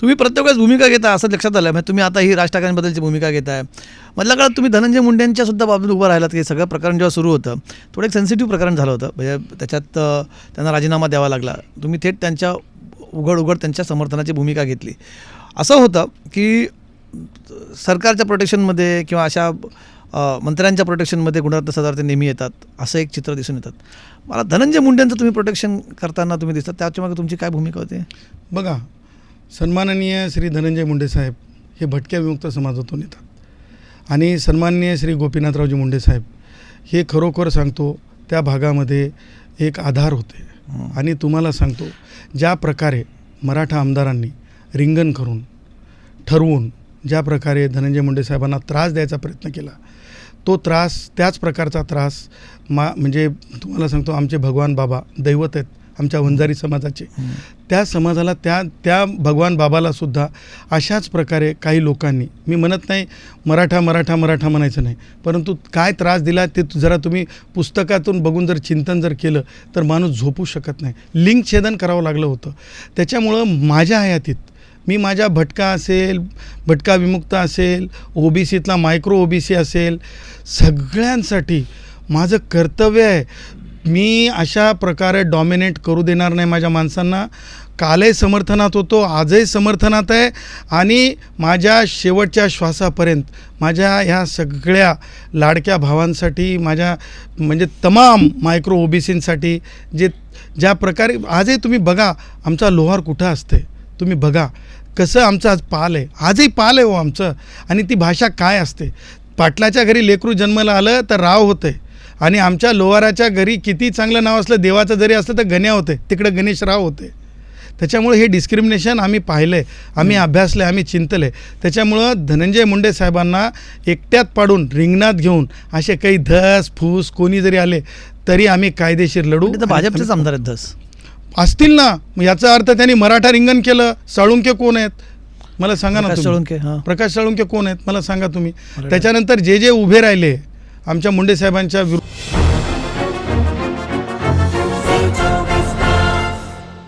तुम्ही प्रत्येक वेळेस भूमिका घेता असं लक्षात आलं म्हणजे तुम्ही आता ही राज ठाकरेंबद्दलची भूमिका घेताय. मधल्या काळात तुम्ही धनंजय मुंडेंच्या सुद्धा बाबतीत उभं राहिलात की सगळं प्रकरण जेव्हा सुरू होतं थोडं एक सेन्सिटिव्ह प्रकरण झालं होतं. म्हणजे त्याच्यात त्यांना राजीनामा द्यावा लागला. तुम्ही थेट त्यांच्या उघड उघड त्यांच्या समर्थनाची भूमिका घेतली. असं होतं की सरकारच्या प्रोटेक्शनमध्ये किंवा अशा मंत्र्यांच्या प्रोटेक्शनमध्ये गुणरत्न सदार ते नेहमी येतात असं एक चित्र दिसून येतात मला धनंजय मुंडेंचं तुम्ही प्रोटेक्शन करताना तुम्ही दिसतात त्याच्यामागे तुमची काय भूमिका होती? बघा सन्माननीय श्री धनंजय मुंडे साहेब हे भटक्या विमुक्त समाजातून येतात. आणि सन्माननीय श्री गोपीनाथरावजी मुंडे साहेब हे खरोखर सांगतो त्या भागामध्ये एक आधार होते. आणि तुम्हाला सांगतो ज्या प्रकारे मराठा आमदारांनी रिंगण करून ठरवून ज्या प्रकारे धनंजय मुंडे साहेबांना त्रास द्यायचा प्रयत्न केला तो त्रास त्याच प्रकारचा त्रास मा म्हणजे तुम्हाला सांगतो आमचे भगवान बाबा दैवत आहेत. आमच्या वंजारी समाजाचे. त्या समाजाला त्या त्या भगवान बाबाला सुद्धा अशाच प्रकारे काही लोकांनी मी म्हणत नाही मराठा मराठा मराठा म्हणायचं नाही परंतु काय त्रास दिला ते जरा तुम्ही पुस्तकातून बघून जर चिंतन जर केलं तर माणूस झोपू शकत नाही. लिंग छेदन करावं लागलं होतं. त्याच्यामुळं माझ्या हयातीत मी माझ्या भटका असेल भटका विमुक्त असेल ओ बी सीतला मायक्रो ओ बी सी असेल सगळ्यांसाठी माझं कर्तव्य आहे मी अशा प्रकारे डॉमिनेट करू देणार नाही माझ्या माणसांना. कालही समर्थनात होतो आजही समर्थनात आहे आणि माझ्या शेवटच्या श्वासापर्यंत माझ्या ह्या सगळ्या लाडक्या भावांसाठी माझ्या म्हणजे तमाम मायक्रो ओ बी सींसाठी जे ज्या प्रकारे आजही तुम्ही बघा आमचा लोहार कुठं असते? तुम्ही बघा कसं आमचं आज पाल आहे. आजही पाल आहे हो आमचं. आणि ती भाषा काय असते? पाटलाच्या घरी लेकरू जन्माला आलं तर राव होते. आणि आमच्या लोहाराच्या घरी किती चांगलं नाव असलं देवाचं जरी असलं तर गण्या होते. तिकडं गणेशराव होते. त्याच्यामुळे हे डिस्क्रिमिनेशन आम्ही पाहिलं आहे आम्ही अभ्यासलं आहे आम्ही चिंतलं आहे त्याच्यामुळं धनंजय मुंडे साहेबांना एकट्यात पाडून रिंगणात घेऊन असे काही धस फूस कोणी जरी आले तरी आम्ही कायदेशीर लढू म्हणजे भाजपचेच आमदार आहेत धस. असतील ना. याचा अर्थ त्यांनी मराठा रिंगण केलं. साळुंके कोण आहेत? मला सांगा ना हां. प्रकाश साळुंके कोण आहेत? मला सांगा तुम्ही. त्याच्यानंतर जे जे उभे राहिले आमच्या मुंडे साहेबांच्या विरुद्ध